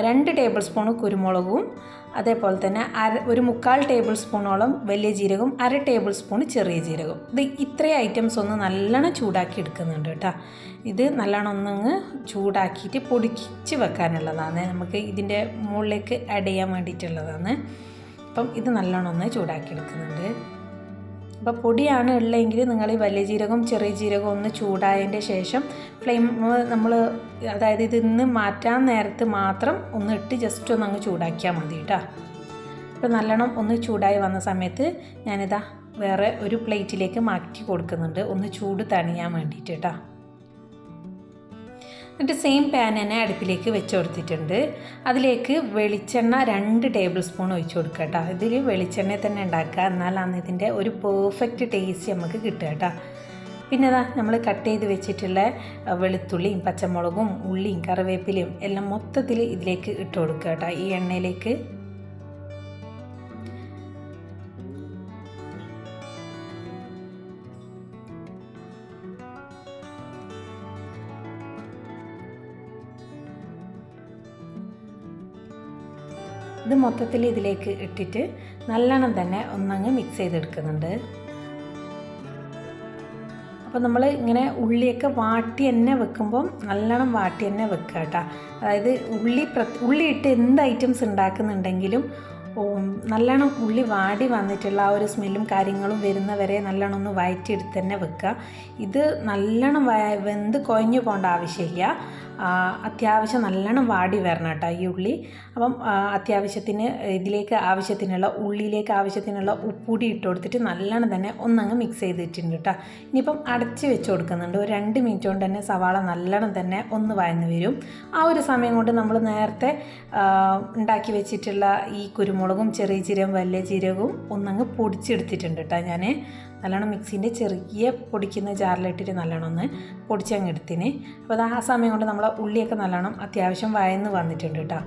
[SPEAKER 1] രണ്ട് ടേബിൾ സ്പൂൺ കുരുമുളകും അതേപോലെ തന്നെ അര ഒരു മുക്കാൽ ടേബിൾ സ്പൂണോളം വലിയ ജീരകവും അര ടേബിൾ സ്പൂൺ ചെറിയ ജീരകവും. ഇത് ഇത്രയും ഐറ്റംസ് ഒന്ന് നല്ലോണം ചൂടാക്കി എടുക്കുന്നുണ്ട് കേട്ടോ. ഇത് നല്ലോണം ഒന്നങ്ങ് ചൂടാക്കിയിട്ട് പൊടിച്ച് വെക്കാനുള്ളതാണ്. നമുക്ക് ഇതിന്റെ മുകളിലേക്ക് ആഡ് ചെയ്യാൻ വേണ്ടിയിട്ടുള്ളതാണ്. അപ്പം ഇത് നല്ലോണം ഒന്ന് ചൂടാക്കി എടുക്കുന്നുണ്ട്. അപ്പോൾ പൊടിയാണ് ഉള്ളതെങ്കിൽ നിങ്ങൾ ഈ വലിയ ജീരകവും ചെറിയ ജീരകവും ഒന്ന് ചൂടായതിന്റെ ശേഷം ഫ്ലെയിം നമ്മൾ അതായത് ഇതിന്ന് മാറ്റാൻ നേരത്ത് മാത്രം ഒന്ന് ഇട്ട് ജസ്റ്റ് ഒന്ന് അങ്ങ് ചൂടാക്കിയാൽ മതി കേട്ടോ. ഇപ്പോൾ നല്ലോണം ഒന്ന് ചൂടായി വന്ന സമയത്ത് ഞാനിതാ വേറെ ഒരു പ്ലേറ്റിലേക്ക് മാറ്റി കൊടുക്കുന്നുണ്ട്. ഒന്ന് ചൂട് തണിയാൻ വേണ്ടിയിട്ട് കേട്ടോ. എന്നിട്ട് സെയിം പാൻ തന്നെ അടുപ്പിലേക്ക് വെച്ച് കൊടുത്തിട്ടുണ്ട്. അതിലേക്ക് വെളിച്ചെണ്ണ രണ്ട് ടേബിൾ സ്പൂൺ ഒഴിച്ച് കൊടുക്കുക കേട്ടോ. ഇതിൽ വെളിച്ചെണ്ണ തന്നെ ഉണ്ടാക്കുക. എന്നാലാണ് ഇതിന്റെ ഒരു പെർഫെക്റ്റ് ടേസ്റ്റ് നമുക്ക് കിട്ടുക കേട്ടോ. പിന്നെ ഇതാ നമ്മൾ കട്ട് ചെയ്ത് വെച്ചിട്ടുള്ള വെളുത്തുള്ളിയും പച്ചമുളകും ഉള്ളിയും കറിവേപ്പിലയും എല്ലാം മൊത്തത്തിൽ ഇതിലേക്ക് ഇട്ട് കൊടുക്കുക കേട്ടോ. ഈ എണ്ണയിലേക്ക് ഇത് മൊത്തത്തിൽ ഇതിലേക്ക് ഇട്ടിട്ട് നല്ലോണം തന്നെ ഒന്നങ്ങ് മിക്സ് ചെയ്തെടുക്കുന്നുണ്ട്. അപ്പോൾ നമ്മൾ ഇങ്ങനെ ഉള്ളിയൊക്കെ വാട്ടി തന്നെ വെക്കുമ്പം നല്ലോണം വാട്ടി തന്നെ വെക്കുക കേട്ടോ. അതായത് ഉള്ളി ഉള്ളി ഇട്ട് എന്ത് ഐറ്റംസ് ഉണ്ടാക്കുന്നുണ്ടെങ്കിലും നല്ലോണം ഉള്ളി വാടി വന്നിട്ടുള്ള ആ ഒരു സ്മെല്ലും കാര്യങ്ങളും വരുന്നവരെ നല്ലോണം ഒന്ന് വയറ്റിയെടുത്ത് തന്നെ വെക്കുക. ഇത് നല്ലോണം വെന്ത് കുഴഞ്ഞു പോകേണ്ട ആവശ്യമില്ല. അത്യാവശ്യം നല്ലോണം വാടി വരണം കേട്ടോ ഈ ഉള്ളി. അപ്പം അത്യാവശ്യത്തിന് ഇതിലേക്ക് ആവശ്യത്തിനുള്ള ഉള്ളിയിലേക്ക് ആവശ്യത്തിനുള്ള ഉപ്പുടി ഇട്ട് കൊടുത്തിട്ട് നല്ലോണം തന്നെ ഒന്നങ്ങ് മിക്സ് ചെയ്തിട്ടുണ്ട് കേട്ടോ. ഇനിയിപ്പം അടച്ച് വെച്ച് കൊടുക്കുന്നുണ്ട്. ഒരു രണ്ട് മിനിറ്റ് കൊണ്ട് തന്നെ സവാള നല്ലോണം തന്നെ ഒന്ന് വഴന്ന് വരും. ആ ഒരു സമയം കൊണ്ട് നമ്മൾ നേരത്തെ ഉണ്ടാക്കി വെച്ചിട്ടുള്ള ഈ കുരുമുളകും ചെറിയ ജീരകവും വലിയ ജീരകവും ഒന്നങ്ങ് പൊടിച്ചെടുത്തിട്ടുണ്ട് കേട്ടോ ഞാൻ നല്ലോണം മിക്സിന്റെ ചെറിയ പൊടിക്കുന്ന ജാറിലിട്ടിട്ട് നല്ലോണം ഒന്ന് പൊടിച്ചങ്ങ് എടുത്തിന്. അപ്പോൾ ആ സമയം കൊണ്ട് നമ്മളെ ഉള്ളിയൊക്കെ നല്ലോണം അത്യാവശ്യം വയന്ന് വന്നിട്ടുണ്ട് കേട്ടോ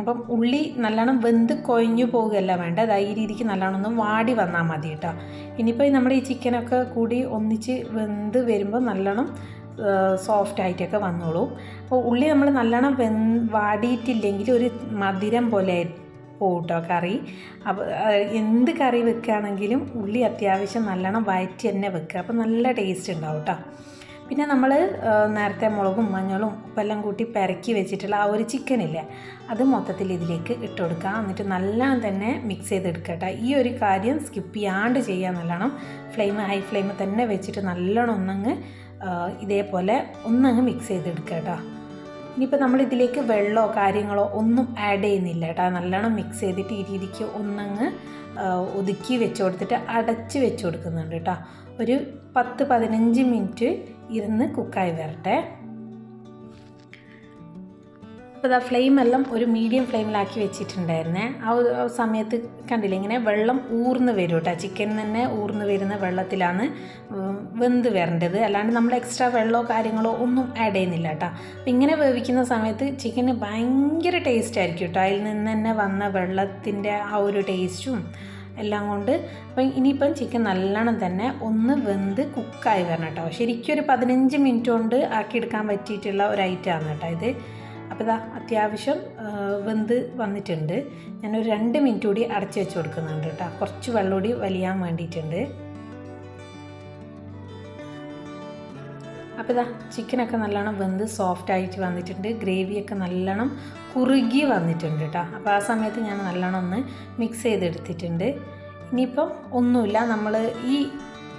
[SPEAKER 1] അപ്പം ഉള്ളി നല്ലോണം വെന്ത് കൊഴിഞ്ഞു പോകുകയല്ല വേണ്ട? ഈ രീതിക്ക് നല്ലോണം ഒന്ന് വാടി വന്നാൽ മതി കേട്ടോ ഇനിയിപ്പോൾ നമ്മുടെ ഈ ചിക്കനൊക്കെ കൂടി ഒന്നിച്ച് വെന്ത് വരുമ്പോൾ നല്ലോണം സോഫ്റ്റ് ആയിട്ടൊക്കെ വന്നോളൂ. അപ്പോൾ ഉള്ളി നമ്മൾ നല്ലോണം വെൻ വാടിയിട്ടില്ലെങ്കിൽ ഒരു മധുരം പോലെ പോട്ടോ കറി. അപ്പോൾ എന്ത് കറി വെക്കുകയാണെങ്കിലും ഉള്ളി അത്യാവശ്യം നല്ലോണം വയറ്റി തന്നെ വെക്കുക. അപ്പോൾ നല്ല ടേസ്റ്റ് ഉണ്ടാവും കേട്ടോ പിന്നെ നമ്മൾ നേരത്തെ മുളകും മഞ്ഞളും ഉപ്പെല്ലാം കൂട്ടി പെരക്കി വെച്ചിട്ടുള്ള ആ ഒരു ചിക്കനില്ലേ അത് മൊത്തത്തിൽ ഇതിലേക്ക് ഇട്ട് കൊടുക്കുക. എന്നിട്ട് നല്ലോണം തന്നെ മിക്സ് ചെയ്തെടുക്കട്ടെ കേട്ടോ. ഈ ഒരു കാര്യം സ്കിപ്പ് ചെയ്യാണ്ട് ചെയ്യുക നല്ലോണം. ഫ്ലെയിം ഹൈ ഫ്ലെയിം തന്നെ വെച്ചിട്ട് നല്ലോണം ഒന്നങ്ങ് ഇതേപോലെ ഒന്നങ്ങ് മിക്സ് ചെയ്തെടുക്കുക ഇനിയിപ്പോൾ നമ്മൾ ഇതിലേക്ക് വെള്ളമോ കാര്യങ്ങളോ ഒന്നും ആഡ് ചെയ്യുന്നില്ല കേട്ടോ. നല്ലോണം മിക്സ് ചെയ്തിട്ട് ഈ രീതിക്ക് ഒന്നങ്ങ് ഒതുക്കി വെച്ച് കൊടുത്തിട്ട് അടച്ച് വെച്ച് കൊടുക്കുന്നുണ്ട് കേട്ടോ. ഒരു പത്ത് പതിനഞ്ച് മിനിറ്റ് ഇരുന്ന് കുക്കായി വരട്ടെ. അപ്പോൾ ആ ഫ്ലെയിം എല്ലാം ഒരു മീഡിയം ഫ്ലെയിമിലാക്കി വെച്ചിട്ടുണ്ടായിരുന്നേ. ആ സമയത്ത് കണ്ടില്ല ഇങ്ങനെ വെള്ളം ഊർന്ന് വരും കേട്ടോ. ചിക്കൻ തന്നെ ഊർന്ന് വരുന്ന വെള്ളത്തിലാണ് വെന്ത് വരേണ്ടത്. അല്ലാണ്ട് നമ്മൾ എക്സ്ട്രാ വെള്ളമോ കാര്യങ്ങളോ ഒന്നും ആഡ് ചെയ്യുന്നില്ല കേട്ടോ. അപ്പം ഇങ്ങനെ വേവിക്കുന്ന സമയത്ത് ചിക്കന് ഭയങ്കര ടേസ്റ്റ് ആയിരിക്കും കേട്ടോ. അതിൽ നിന്ന് തന്നെ വന്ന വെള്ളത്തിന്റെ ആ ഒരു ടേസ്റ്റും എല്ലാം കൊണ്ട്. അപ്പം ഇനിയിപ്പം ചിക്കൻ നല്ലോണം തന്നെ ഒന്ന് വെന്ത് കുക്കായി വരണം കേട്ടോ. ശരിക്കും ഒരു പതിനഞ്ച് മിനിറ്റ് കൊണ്ട് ആക്കിയെടുക്കാൻ പറ്റിയിട്ടുള്ള ഒരു ഐറ്റമാണ് കേട്ടോ ഇത്. അപ്പോൾ ഇതാ അത്യാവശ്യം വെന്ത് വന്നിട്ടുണ്ട്. ഞാനൊരു രണ്ട് മിനിറ്റ് കൂടി അടച്ച് വെച്ച് കൊടുക്കുന്നുണ്ട് കേട്ടോ. കുറച്ച് വെള്ളം കൂടി വലിയാൻ വേണ്ടിയിട്ടുണ്ട്. അപ്പോൾ ഇതാ ചിക്കനൊക്കെ നല്ലോണം വെന്ത് സോഫ്റ്റ് ആയിട്ട് വന്നിട്ടുണ്ട്. ഗ്രേവിയൊക്കെ നല്ലോണം കുറുകി വന്നിട്ടുണ്ട് കേട്ടോ അപ്പോൾ ആ സമയത്ത് ഞാൻ നല്ലോണം ഒന്ന് മിക്സ് ചെയ്തെടുത്തിട്ടുണ്ട്. ഇനിയിപ്പം ഒന്നുമില്ല നമ്മൾ ഈ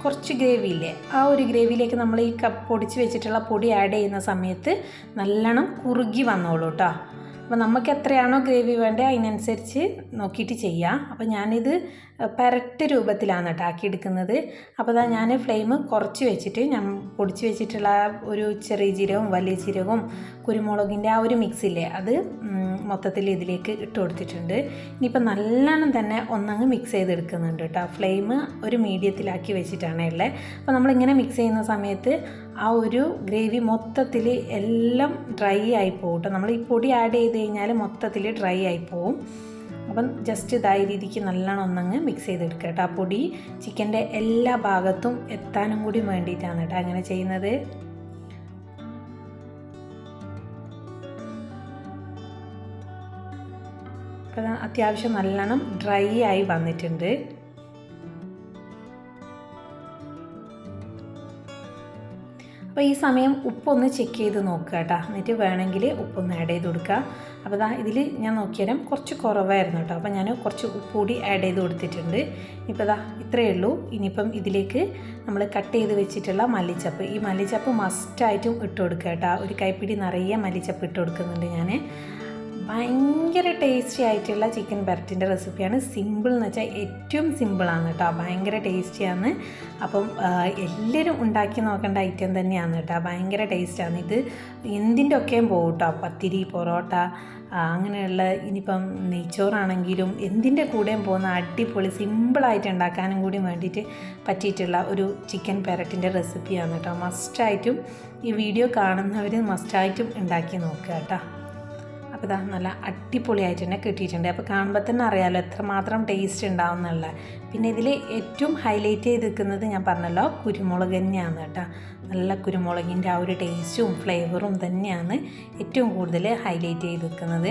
[SPEAKER 1] കുറച്ച് ഗ്രേവി ഇല്ലേ ആ ഒരു ഗ്രേവിയിലേക്ക് നമ്മൾ ഈ കപ്പ് പൊടിച്ച് വെച്ചിട്ടുള്ള പൊടി ആഡ് ചെയ്യുന്ന സമയത്ത് നല്ലോണം കുറുകി വന്നോളൂ കേട്ടോ അപ്പോൾ നമുക്ക് എത്രയാണോ ഗ്രേവി വേണ്ടത് അതിനനുസരിച്ച് നോക്കിയിട്ട് ചെയ്യാം. അപ്പോൾ ഞാനിത് പരട്ട് രൂപത്തിലാണ് കേട്ടോ ആക്കിയെടുക്കുന്നത്. അപ്പോൾ അതാ ഞാൻ ഫ്ലെയിം കുറച്ച് വെച്ചിട്ട് ഞാൻ പൊടിച്ച് വെച്ചിട്ടുള്ള ഒരു ചെറിയ ജീരകവും വലിയ ജീരകവും കുരുമുളകിന്റെ ആ ഒരു മിക്സില്ലേ അത് മൊത്തത്തിൽ ഇതിലേക്ക് ഇട്ട് കൊടുത്തിട്ടുണ്ട്. ഇനിയിപ്പോൾ നല്ലോണം തന്നെ ഒന്നങ്ങ് മിക്സ് ചെയ്തെടുക്കുന്നുണ്ട് കേട്ടോ. ഫ്ലെയിം ഒരു മീഡിയത്തിലാക്കി വെച്ചിട്ടാണ് ഉള്ളത് അപ്പോൾ നമ്മളിങ്ങനെ മിക്സ് ചെയ്യുന്ന സമയത്ത് ആ ഒരു ഗ്രേവി മൊത്തത്തിൽ എല്ലാം ഡ്രൈ ആയി പോകും കേട്ടോ നമ്മൾ ഈ പൊടി ആഡ് ചെയ്ത് കഴിഞ്ഞാൽ മൊത്തത്തിൽ ഡ്രൈ ആയി അപ്പം ജസ്റ്റ് ഇതായ രീതിക്ക് നല്ലോണം ഒന്നങ്ങ് മിക്സ് ചെയ്തെടുക്കുക കേട്ടോ. ആ പൊടി ചിക്കന്റെ എല്ലാ ഭാഗത്തും എത്താനും കൂടി വേണ്ടിയിട്ടാണ് കേട്ടോ അങ്ങനെ ചെയ്യുന്നത്. അത്യാവശ്യം നല്ലോണം ഡ്രൈ ആയി വന്നിട്ടുണ്ട്. അപ്പോൾ ഈ സമയം ഉപ്പൊന്ന് ചെക്ക് ചെയ്ത് നോക്കുക കേട്ടോ. എന്നിട്ട് വേണമെങ്കിൽ ഉപ്പൊന്ന് ആഡ് ചെയ്ത് കൊടുക്കുക. അപ്പോൾ ഇതാ ഇതിൽ ഞാൻ നോക്കിയാലും കുറച്ച് കുറവായിരുന്നു കേട്ടോ. അപ്പോൾ ഞാൻ കുറച്ച് ഉപ്പ് കൂടി ആഡ് ചെയ്ത് കൊടുത്തിട്ടുണ്ട്. ഇപ്പോൾ ഇതാ ഇത്രയേ ഉള്ളൂ. ഇനിയിപ്പം ഇതിലേക്ക് നമ്മൾ കട്ട് ചെയ്ത് വെച്ചിട്ടുള്ള മല്ലിച്ചപ്പ്. ഈ മല്ലിച്ചപ്പ് മസ്റ്റായിട്ടും ഇട്ട് കൊടുക്കുക കേട്ടോ. ഒരു കൈപ്പിടി നിറയെ മല്ലിച്ചപ്പ് ഇട്ട് കൊടുക്കുന്നുണ്ട് ഞാൻ ഭയങ്കര ടേസ്റ്റി ആയിട്ടുള്ള ചിക്കൻ ബെർട്ടിന്റെ റെസിപ്പിയാണ് സിമ്പിൾ എന്ന് വെച്ചാൽ ഏറ്റവും സിമ്പിളാണ് കേട്ടോ. ഭയങ്കര ടേസ്റ്റിയാണ് അപ്പം എല്ലാവരും ഉണ്ടാക്കി നോക്കേണ്ട ഐറ്റം തന്നെയാണ് കേട്ടോ. ഭയങ്കര ടേസ്റ്റാണ് ഇത് എന്തിന്റെ ഒക്കെയും പോകും കേട്ടോ. പത്തിരി പൊറോട്ട അങ്ങനെയുള്ള ഇനിയിപ്പം നെയ്ച്ചോറാണെങ്കിലും എന്തിന്റെ കൂടെയും പോകുന്ന അടിപൊളി സിമ്പിളായിട്ട് ഉണ്ടാക്കാനും കൂടി വേണ്ടിയിട്ട് പറ്റിയിട്ടുള്ള ഒരു ചിക്കൻ പെരട്ടിന്റെ റെസിപ്പിയാണ് കേട്ടോ. മസ്റ്റായിട്ടും ഈ വീഡിയോ കാണുന്നവർ മസ്റ്റായിട്ടും ഉണ്ടാക്കി നോക്കുക കേട്ടോ. അപ്പോൾ ഇതാ നല്ല അടിപൊളിയായിട്ട് തന്നെ കിട്ടിയിട്ടുണ്ട്. അപ്പോൾ കാണുമ്പോൾ തന്നെ അറിയാമല്ലോ എത്രമാത്രം ടേസ്റ്റ് ഉണ്ടാവും എന്നുള്ള. പിന്നെ ഇതിൽ ഏറ്റവും ഹൈലൈറ്റ് ചെയ്ത് നിൽക്കുന്നത് ഞാൻ പറഞ്ഞല്ലോ കുരുമുളക് തന്നെയാണ് കേട്ടോ. നല്ല കുരുമുളകിന്റെ ആ ഒരു ടേസ്റ്റും ഫ്ലേവറും തന്നെയാണ് ഏറ്റവും കൂടുതൽ ഹൈലൈറ്റ് ചെയ്ത് നിൽക്കുന്നത്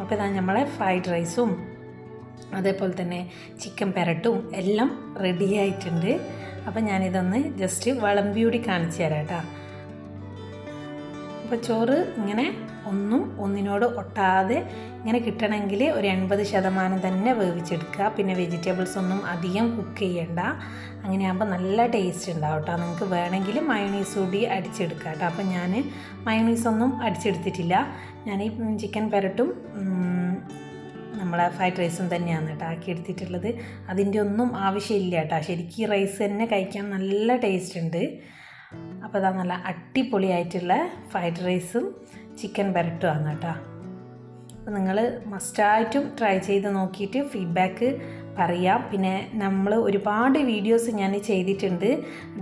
[SPEAKER 1] അപ്പോൾ ഇതാ നമ്മളെ ഫ്രൈഡ് റൈസും അതേപോലെ തന്നെ ചിക്കൻ പെരട്ടും എല്ലാം റെഡി ആയിട്ടുണ്ട്. അപ്പോൾ ഞാനിതൊന്ന് ജസ്റ്റ് വിളമ്പിയൂടി കാണിച്ചു തരാം കേട്ടോ. അപ്പോൾ ചോറ് ഇങ്ങനെ ഒന്നും ഒന്നിനോട് ഒട്ടാതെ ഇങ്ങനെ കിട്ടണമെങ്കിൽ ഒരു എൺപത് ശതമാനം തന്നെ വേവിച്ചെടുക്കുക. പിന്നെ വെജിറ്റബിൾസ് ഒന്നും അധികം കുക്ക് ചെയ്യണ്ട. അങ്ങനെയാകുമ്പോൾ നല്ല ടേസ്റ്റ് ഉണ്ടാവും കേട്ടോ നിങ്ങൾക്ക് വേണമെങ്കിൽ മയോണീസ് കൂടി അടിച്ചെടുക്കുക കേട്ടോ അപ്പോൾ ഞാൻ മയോണീസ് ഒന്നും അടിച്ചെടുത്തിട്ടില്ല. ഞാൻ ഈ ചിക്കൻ പെരട്ടും നമ്മളെ ഫ്രൈഡ് റൈസും തന്നെയാണ് കേട്ടോ ആക്കിയെടുത്തിട്ടുള്ളത്. അതിന്റെ ഒന്നും ആവശ്യമില്ല കേട്ടോ ശരിക്കും ഈ റൈസ് തന്നെ കഴിക്കാൻ നല്ല ടേസ്റ്റ് ഉണ്ട്. അപ്പോൾ അതാ നല്ല അടിപൊളിയായിട്ടുള്ള ഫ്രൈഡ് റൈസും ചിക്കൻ ബരട്ടുമാണ് കേട്ടോ. അപ്പോൾ നിങ്ങൾ മസ്റ്റായിട്ടും ട്രൈ ചെയ്ത് നോക്കിയിട്ട് ഫീഡ്ബാക്ക് പറയാം. പിന്നെ നമ്മൾ ഒരുപാട് വീഡിയോസ് ഞാൻ ചെയ്തിട്ടുണ്ട്.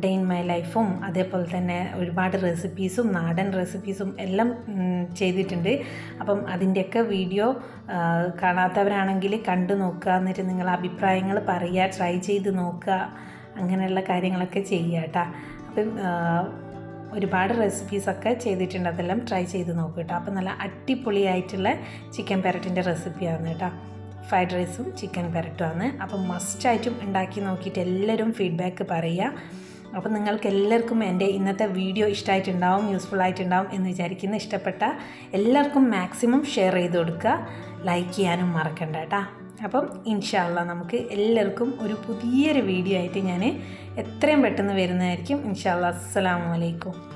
[SPEAKER 1] ഡേ ഇൻ മൈ ലൈഫും അതേപോലെ തന്നെ ഒരുപാട് റെസിപ്പീസും നാടൻ റെസിപ്പീസും എല്ലാം ചെയ്തിട്ടുണ്ട്. അപ്പം അതിന്റെയൊക്കെ വീഡിയോ കാണാത്തവരാണെങ്കിൽ കണ്ടു നോക്കുക. എന്നിട്ട് നിങ്ങൾ അഭിപ്രായങ്ങൾ പറയുക ട്രൈ ചെയ്ത് നോക്കുക. അങ്ങനെയുള്ള കാര്യങ്ങളൊക്കെ ചെയ്യുക കേട്ടോ. അപ്പം ഒരുപാട് റെസിപ്പീസൊക്കെ ചെയ്തിട്ടുണ്ട്. അതെല്ലാം ട്രൈ ചെയ്ത് നോക്കുക കേട്ടോ. അപ്പോൾ നല്ല അടിപൊളിയായിട്ടുള്ള ചിക്കൻ പെരട്ടിന്റെ റെസിപ്പിയാണ് കേട്ടോ. ഫ്രൈഡ് റൈസും ചിക്കൻ പെരട്ടുമാണ് അപ്പം മസ്റ്റായിട്ടും ഉണ്ടാക്കി നോക്കിയിട്ട് എല്ലാവരും ഫീഡ്ബാക്ക് പറയുക. അപ്പം നിങ്ങൾക്ക് എല്ലാവർക്കും എന്റെ ഇന്നത്തെ വീഡിയോ ഇഷ്ടമായിട്ടുണ്ടാവും യൂസ്ഫുൾ ആയിട്ടുണ്ടാവും എന്ന് വിചാരിക്കുന്ന ഇഷ്ടപ്പെട്ട എല്ലാവർക്കും മാക്സിമം ഷെയർ ചെയ്ത് കൊടുക്കുക. ലൈക്ക് ചെയ്യാനും മറക്കണ്ട കേട്ടോ. അപ്പം ഇൻഷാല്ല നമുക്ക് എല്ലാവർക്കും ഒരു പുതിയൊരു വീഡിയോ ആയിട്ട് ഞാൻ എത്രയും പെട്ടെന്ന് വരുന്നതായിരിക്കും. ഇൻഷാല്ല അസ്സാം വലൈക്കും